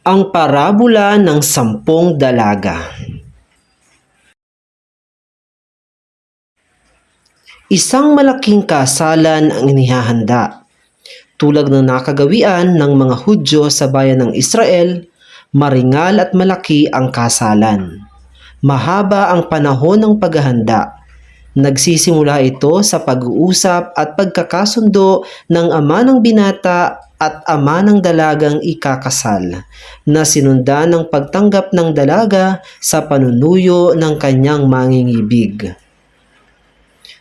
Ang parabola ng sampung dalaga. Isang malaking kasalan ang inihahanda. Tulad ng nakagawian ng mga Hudyo sa bayan ng Israel, maringal at malaki ang kasalan. Mahaba ang panahon ng paghahanda. Nagsisimula ito sa pag-uusap at pagkakasundo ng ama ng binata at ama ng dalagang ikakasal na sinundan ng pagtanggap ng dalaga sa panunuyo ng kanyang mangingibig.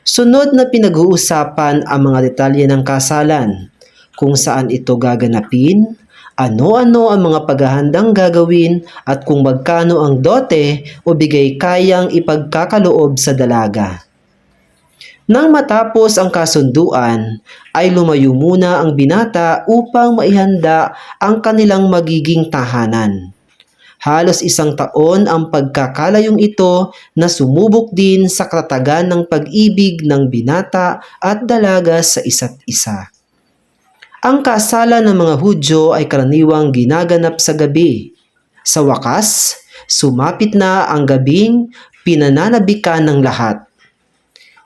Sunod na pinag-uusapan ang mga detalye ng kasalan, kung saan ito gaganapin, ano-ano ang mga paghahandang gagawin at kung magkano ang dote o bigay kayang ipagkakaloob sa dalaga. Nang matapos ang kasunduan, ay lumayo muna ang binata upang maihanda ang kanilang magiging tahanan. Halos isang taon ang pagkakalayong ito na sumubok din sa katatagan ng pag-ibig ng binata at dalaga sa isa't isa. Ang kasalan ng mga Hudyo ay karaniwang ginaganap sa gabi. Sa wakas, sumapit na ang gabing pinananabikan ng lahat.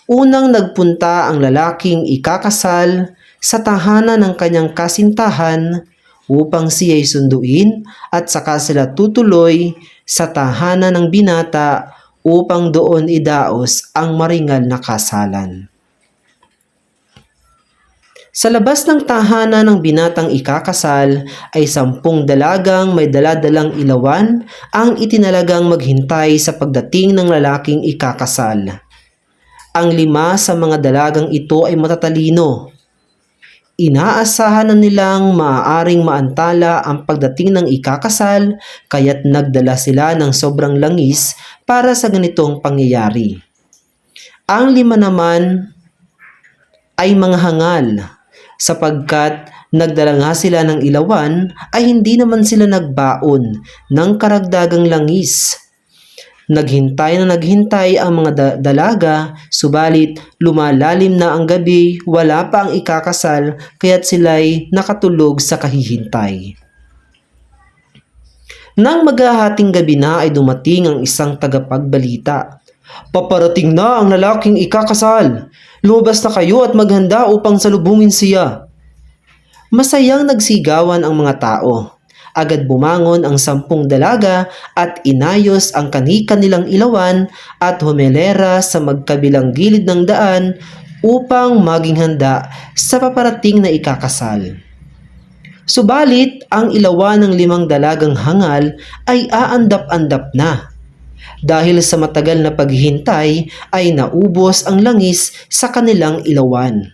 Unang nagpunta ang lalaking ikakasal sa tahanan ng kanyang kasintahan upang siya'y sunduin at saka sila tutuloy sa tahanan ng binata upang doon idaos ang maringal na kasalan. Sa labas ng tahanan ng binatang ikakasal ay sampung dalagang may daladalang ilawan ang itinalagang maghintay sa pagdating ng lalaking ikakasal. Ang lima sa mga dalagang ito ay matatalino. Inaasahan na nilang maaaring maantala ang pagdating ng ikakasal kaya't nagdala sila ng sobrang langis para sa ganitong pangyayari. Ang lima naman ay mga hangal sapagkat nagdala nga sila ng ilawan ay hindi naman sila nagbaon ng karagdagang langis. Naghintay na naghintay ang mga da- dalaga, subalit lumalalim na ang gabi, wala pa ang ikakasal, kaya't sila'y nakatulog sa kahihintay. Nang maghahating gabi na ay dumating ang isang tagapagbalita. Paparating na ang lalaking ikakasal. Lumabas na kayo at maghanda upang salubungin siya. Masayang nagsigawan ang mga tao. Agad bumangon ang sampung dalaga at inayos ang kani-kanilang ilawan at humelera sa magkabilang gilid ng daan upang maging handa sa paparating na ikakasal. Subalit, ang ilawan ng limang dalagang hangal ay aandap-andap na. Dahil sa matagal na paghihintay ay naubos ang langis sa kanilang ilawan.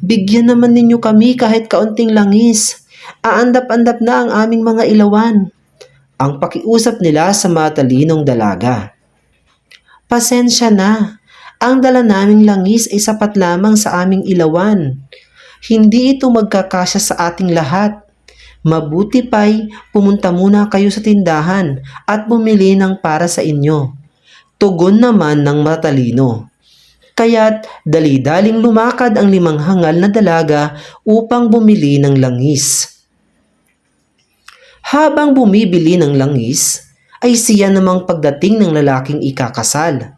Bigyan naman ninyo kami kahit kaunting langis. Aandap-andap na ang aming mga ilawan. Ang pakiusap nila sa matalinong dalaga. Pasensya na. Ang dala naming langis ay sapat lamang sa aming ilawan. Hindi ito magkakasya sa ating lahat. Mabuti pa'y pumunta muna kayo sa tindahan at bumili ng para sa inyo. Tugon naman ng matalino. Kaya't dali-daling lumakad ang limang hangal na dalaga upang bumili ng langis. Habang bumibili ng langis, ay siya namang pagdating ng lalaking ikakasal.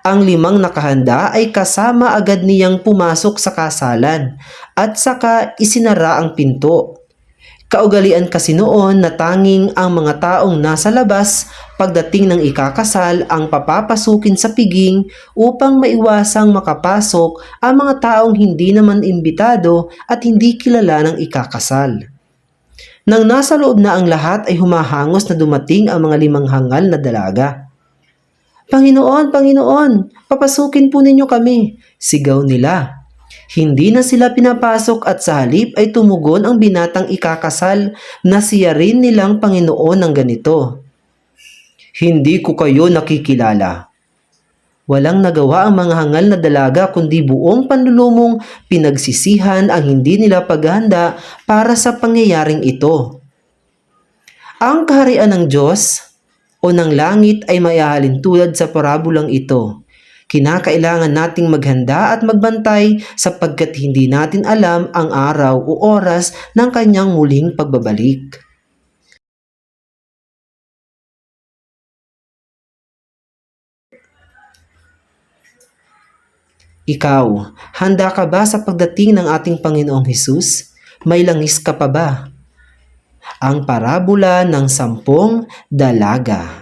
Ang limang nakahanda ay kasama agad niyang pumasok sa kasalan at saka isinara ang pinto. Kaugalian kasi noon na tanging ang mga taong nasa labas pagdating ng ikakasal ang papapasukin sa piging upang maiwasang makapasok ang mga taong hindi naman imbitado at hindi kilala ng ikakasal. Nang nasa loob na ang lahat ay humahangos na dumating ang mga limang hangal na dalaga. Panginoon, Panginoon, papasukin po ninyo kami, sigaw nila. Hindi na sila pinapasok at sa halip ay tumugon ang binatang ikakasal na siya rin nilang Panginoon ng ganito. Hindi ko kayo nakikilala. Walang nagawa ang mga hangal na dalaga kundi buong panlulumong pinagsisihan ang hindi nila paghanda para sa pangyayaring ito. Ang kaharian ng Diyos o ng langit ay mayahalin tulad sa parabulang ito. Kinakailangan nating maghanda at magbantay sapagkat hindi natin alam ang araw o oras ng kanyang muling pagbabalik. Ikaw, handa ka ba sa pagdating ng ating Panginoong Hesus? May langis ka pa ba? Ang parabola ng sampung dalaga.